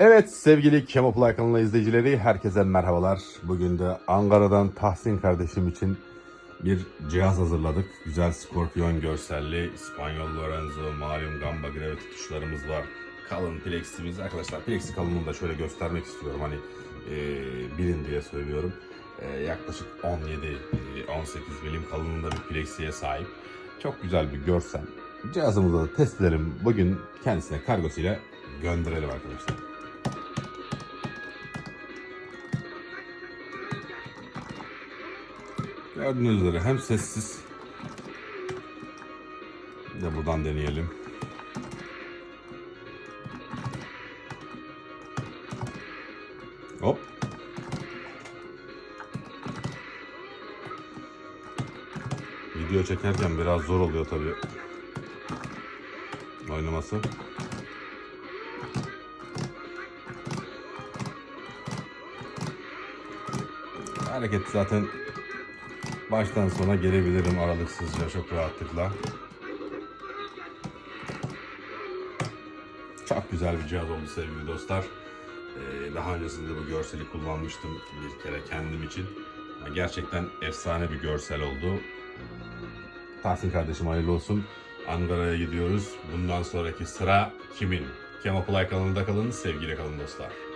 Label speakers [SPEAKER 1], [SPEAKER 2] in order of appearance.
[SPEAKER 1] Evet sevgili Kemoplay kanalı izleyicileri herkese merhabalar. Bugün de Ankara'dan Tahsin kardeşim için bir cihaz hazırladık. Güzel skorpiyon görselli İspanyol Lorenzo, malum gamba gravity tuşlarımız var. Kalın pleximiz arkadaşlar plexi kalınlığını da şöyle göstermek istiyorum hani e, bilin diye söylüyorum. E, yaklaşık 17-18 milim kalınlığında bir plexiye sahip. Çok güzel bir görsel. Cihazımızı da test edelim. Bugün kendisine kargosuyla gönderelim arkadaşlar. Gördüğünüz üzere hem sessiz de buradan deneyelim. Hop. Video çekerken biraz zor oluyor tabii. Oynaması. Hareket zaten baştan sona gelebilirim aralıksızca çok rahatlıkla. Çok güzel bir cihaz oldu sevgili dostlar. Ee, daha öncesinde bu görseli kullanmıştım bir kere kendim için. Gerçekten efsane bir görsel oldu. Tahsin kardeşim hayırlı olsun. Ankara'ya gidiyoruz. Bundan sonraki sıra kimin? Kemoplay kanalında kalın, sevgiyle kalın dostlar.